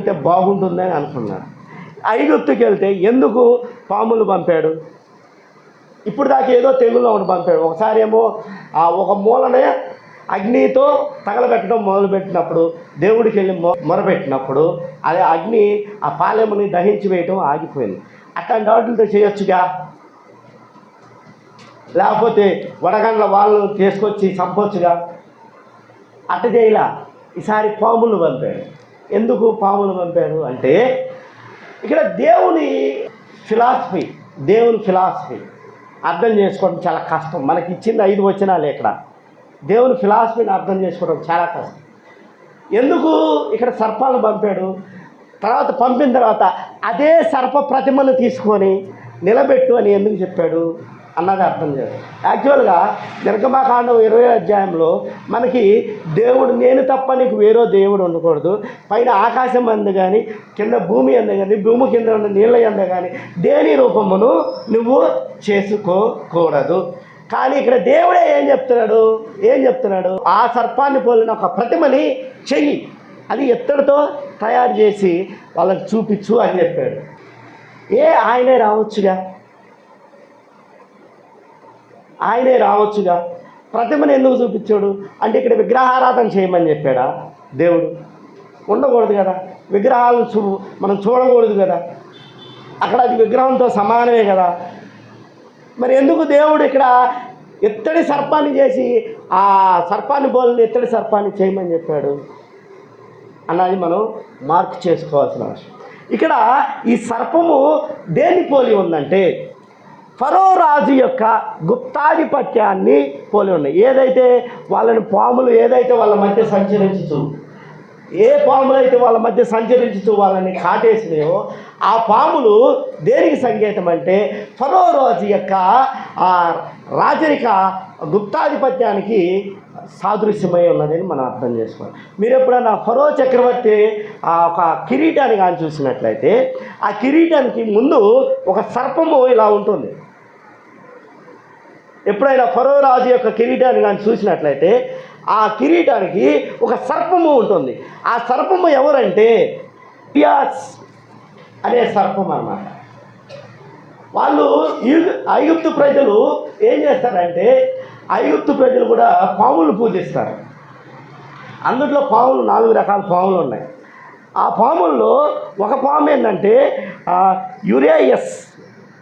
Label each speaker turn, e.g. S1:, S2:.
S1: అయితే బాగుంటుందని అనుకున్నారు. ఐగుప్తుకి వెళ్తే ఎందుకు పాములు పంపాడు? ఇప్పుడు దాకా ఏదో తెగుల్లో ఒకటి పంపాడు. ఒకసారి ఏమో ఆ ఒక మూలనే అగ్నితో తగలబెట్టడం మొదలుపెట్టినప్పుడు దేవుడికి వెళ్ళి మొరపెట్టినప్పుడు అదే అగ్ని ఆ పాలెముని దహించి వేయటం ఆగిపోయింది. అట్లాంటి వాటితో చేయొచ్చుగా? లేకపోతే వడగండ్ల వాళ్ళు తీసుకొచ్చి చంపొచ్చుగా? అట్ట చేయలా. ఈసారి పాములు పంపాడు. ఎందుకు పాములు పంపాడు అంటే ఇక్కడ దేవుని ఫిలాసఫీ దేవుని ఫిలాసఫీ అర్థం చేసుకోవడం చాలా కష్టం. మనకి ఇచ్చింది ఐదు వచనాలు ఇక్కడ. దేవుని ఫిలాసఫీని అర్థం చేసుకోవడం చాలా కష్టం. ఎందుకు ఇక్కడ సర్పాలను పంపాడు? తర్వాత పంపిన తర్వాత అదే సర్ప ప్రతిమను తీసుకొని నిలబెట్టు అని ఎందుకు చెప్పాడు? అన్నది అర్థం చేయాలి. యాక్చువల్గా నిర్గమాకాండం ఇరవై అధ్యాయంలో మనకి దేవుడు నేను తప్ప నీకు వేరే దేవుడు ఉండకూడదు. పైన ఆకాశం అందు కానీ కింద భూమి అందు కానీ భూమి కింద ఉన్న నీళ్ళ అందు కానీ దేని రూపమును నువ్వు చేసుకోకూడదు. కానీ ఇక్కడ దేవుడే ఏం చెప్తున్నాడు? ఏం చెప్తున్నాడు? ఆ సర్పాన్ని పోలిన ఒక ప్రతిమని చెయ్యి. అది ఎత్తడితో తయారు చేసి వాళ్ళకి చూపించు అని చెప్పాడు. ఏ ఆయనే రావచ్చుగా? ఆయనే రావచ్చుగా. ప్రతిమను ఎందుకు చూపించాడు? అంటే ఇక్కడ విగ్రహారాధన చేయమని చెప్పాడా? దేవుడు ఉండకూడదు కదా. విగ్రహాలను చూ మనం చూడకూడదు కదా. అక్కడ అది విగ్రహంతో సమానమే కదా. మరి ఎందుకు దేవుడు ఇక్కడ ఎత్తడి సర్పాన్ని చేసి ఆ సర్పాన్ని బోల్ని ఎత్తడి సర్పాన్ని చేయమని చెప్పాడు? అన్నది మనం మార్క్ చేసుకోవాల్సిన అవసరం. ఇక్కడ ఈ సర్పము దేన్ని పోలి ఉందంటే ఫరో రాజు యొక్క గుప్తాధిపత్యాన్ని పోలి ఉన్నాయి. ఏదైతే వాళ్ళని పాములు ఏదైతే వాళ్ళ మధ్య సంచరించుతూ ఏ పాములు అయితే వాళ్ళ మధ్య సంచరించుతూ వాళ్ళని కాటేసినాయో ఆ పాములు దేనికి సంకేతం అంటే ఫరో రాజు యొక్క ఆ రాజరిక గుప్తాధిపత్యానికి సాదృశ్యమై ఉన్నదని మనం అర్థం చేసుకోవాలి. మీరు ఎప్పుడైనా ఫరో చక్రవర్తి ఆ ఒక కిరీటాన్ని కానీ చూసినట్లయితే ఆ కిరీటానికి ముందు ఒక సర్పము ఇలా ఉంటుంది. ఎప్పుడైనా ఫరో రాజు యొక్క కిరీటాన్ని కానీ చూసినట్లయితే ఆ కిరీటానికి ఒక సర్పము ఉంటుంది. ఆ సర్పము ఎవరంటే పియాస్ అనే సర్పం అన్నమాట. వాళ్ళు ఐగుప్తు ప్రజలు ఏం చేస్తారంటే ఐగుప్తు ప్రజలు కూడా పాములు పూజిస్తారు. అందులో పాములు నాలుగు రకాల పాములు ఉన్నాయి. ఆ పాముల్లో ఒక పాము ఏంటంటే యురేయస్